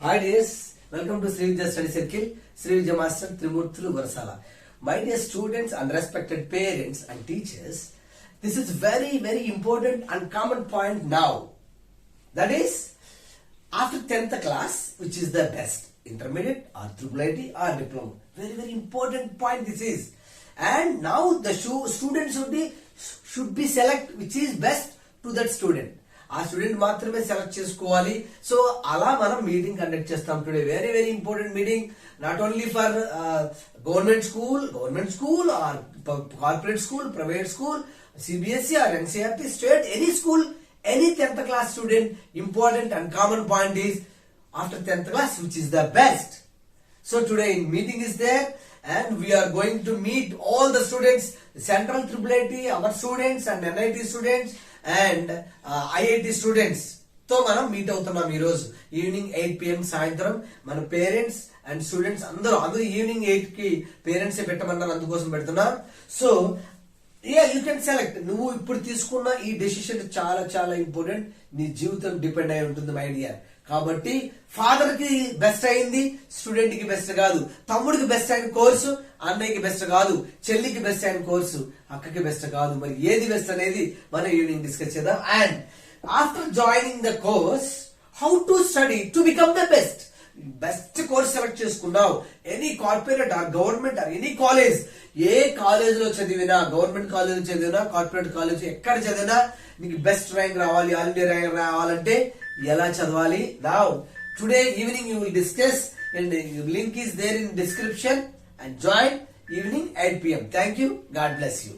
Hi dear, welcome to Sri Study Circle, Sri Vijay Master Trimurthulu Varasala. My dear students and respected parents and teachers, this is very very important and common point now. That is, after 10th class, which is the best, intermediate or triple IT or diploma. Very very important point this is. And now the students should be, should be select which is best to that student. ఆ student మాత్రమే select చేసుకోవాలి. So అలా మనం meeting conduct చేస్తాం. Today very very important meeting not only for government school government school or corporate school private school CBSE or NCERT state any school any tenth class student important and common point is after tenth class which is the best so today in meeting is there and we're going to meet all the students central triple IT our students and NIT students and IIT స్టూడెంట్స్తో మనం meet అవుతున్నాం ఈ రోజు evening eight PM సాయంత్రం. మన parents and students అందరూ అందరూ evening ఎయిట్కి parents పెట్టమన్నారు అందుకోసం పెడుతున్నాం. So ya you can select నువ్వు ఇప్పుడు తీసుకున్న ఈ డెసిషన్ చాలా చాలా ఇంపార్టెంట్ నీ జీవితం డిపెండ్ అయి ఉంటుంది మై డియర్ కాబట్టి ఫాదర్కి బెస్ట్ అయింది స్టూడెంట్కి బెస్ట్ కాదు. తమ్ముడికి బెస్ట్ అయిన కోర్సు అన్నయ్యకి బెస్ట్ కాదు. చెల్లికి బెస్ట్ అయిన కోర్సు అక్కకి బెస్ట్ కాదు. మరి ఏది బెస్ట్ అనేది మనం ఈవినింగ్ డిస్కస్ చేద్దాం. And after joining the course how to study to become the best best course select చేసుకున్నావు any corporate or government or any college ఏ కాలేజ్లో చదివినా గవర్నమెంట్ కాలేజ్ చదివినా కార్పొరేట్ కాలేజ్ ఎక్కడ చదివినా నీకు బెస్ట్ ర్యాంక్ రావాలి ఆల్ ఇండియా ర్యాంక్ రావాలంటే ఎలా చదవాలి? రావు today evening you will discuss and link is there in description and join evening eight PM thank you God bless you